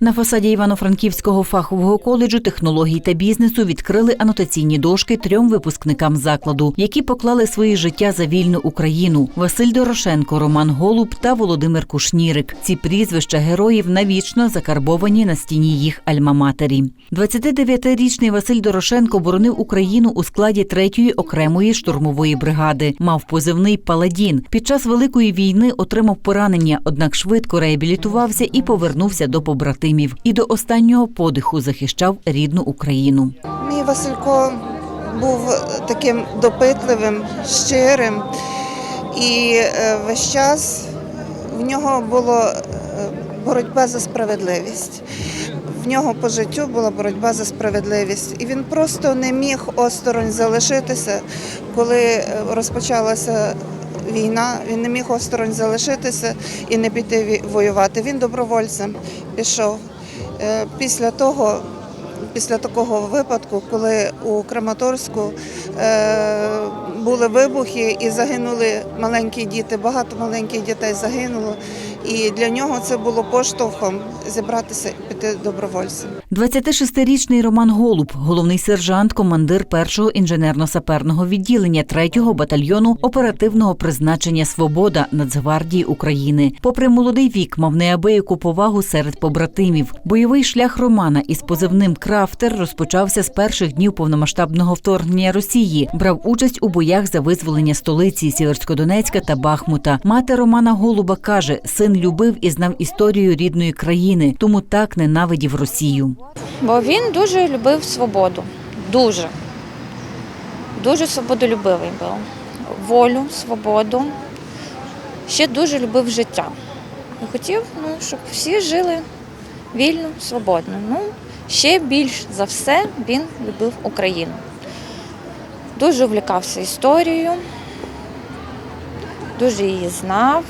На фасаді Івано-Франківського фахового коледжу технологій та бізнесу відкрили анотаційні дошки трьом випускникам закладу, які поклали свої життя за вільну Україну: Василь Дорошенко, Роман Голуб та Володимир Кушнірик. Ці прізвища героїв навічно закарбовані на стіні їх альма-матері. 29-річний Василь Дорошенко боронив Україну у складі 3-ї окремої штурмової бригади. Мав позивний Паладін. Під час великої війни отримав поранення, однак швидко реабілітувався і повернувся до побратимів. І до останнього подиху захищав рідну Україну. Мій Василько був таким допитливим, щирим, і е, весь час в нього була боротьба за справедливість. В нього по життю була боротьба за справедливість. І він просто не міг осторонь залишитися, коли е, розпочалася війна. Він не міг осторонь залишитися і не піти воювати. Він добровольцем пішов. Е, Після того після такого випадку, коли у Краматорську е, були вибухи і загинули маленькі діти, багато маленьких дітей загинуло. І для нього це було поштовхом зібратися і піти добровольцем. 26-річний Роман Голуб, головний сержант, командир першого інженерно-саперного відділення 3-го батальйону оперативного призначення Свобода Нацгвардії України. Попри молодий вік, мав неабияку повагу серед побратимів. Бойовий шлях Романа із позивним Крафтер розпочався з перших днів повномасштабного вторгнення Росії. Брав участь у боях за визволення столиці Сіверськодонецька та Бахмута. Мати Романа Голуба каже, син любив і знав історію рідної країни, тому так ненавидів Росію. Бо він дуже любив свободу. Дуже. Дуже свободолюбивий був. Волю, свободу. Ще дуже любив життя. І хотів, ну, щоб всі жили вільно, свободно. Ну, ще більш за все він любив Україну. Дуже увлікався історією, дуже її знав.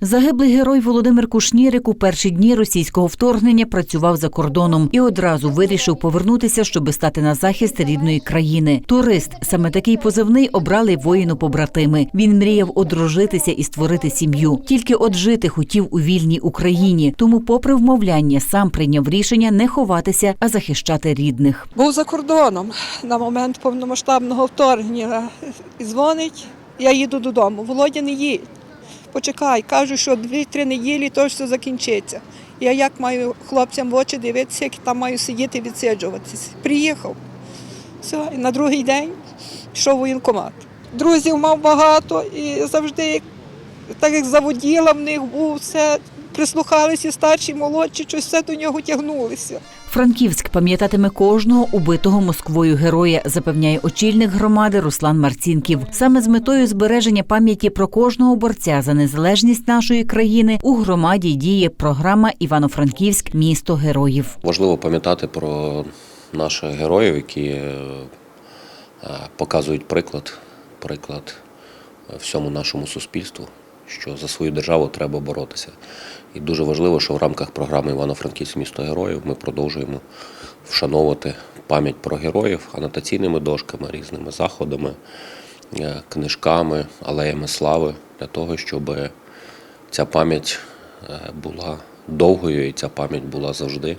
Загиблий герой Володимир Кушнірик у перші дні російського вторгнення працював за кордоном і одразу вирішив повернутися, щоби стати на захист рідної країни. Турист саме такий позивний обрали воїну побратими. Він мріяв одружитися і створити сім'ю. Тільки от жити хотів у вільній Україні. Тому, попри вмовляння, сам прийняв рішення не ховатися, а захищати рідних. Був за кордоном на момент повномасштабного вторгнення. Дзвонить, я їду додому. Володя, не їдь. Почекай, кажу, що дві-три неділі то все закінчиться. Я як маю хлопцям в очі дивитися, як там маю сидіти відсиджуватися. Приїхав. Все, і на другий день йшов воєнкомат. Друзів мав багато і завжди, так як заводіла в них був, все прислухалися старші, молодші, щось все до нього тягнулися. Франківськ пам'ятатиме кожного убитого Москвою героя, запевняє очільник громади Руслан Марцінків. Саме з метою збереження пам'яті про кожного борця за незалежність нашої країни у громаді діє програма Івано-Франківськ місто героїв. Важливо пам'ятати про наших героїв, які е, е, показують приклад, приклад е, всьому нашому суспільству, що за свою державу треба боротися. І дуже важливо, що в рамках програми Івано-Франківськ місто героїв ми продовжуємо вшановувати пам'ять про героїв анотаційними дошками, різними заходами, е, книжками, алеями слави для того, щоб ця пам'ять е, була довгою і ця пам'ять була завжди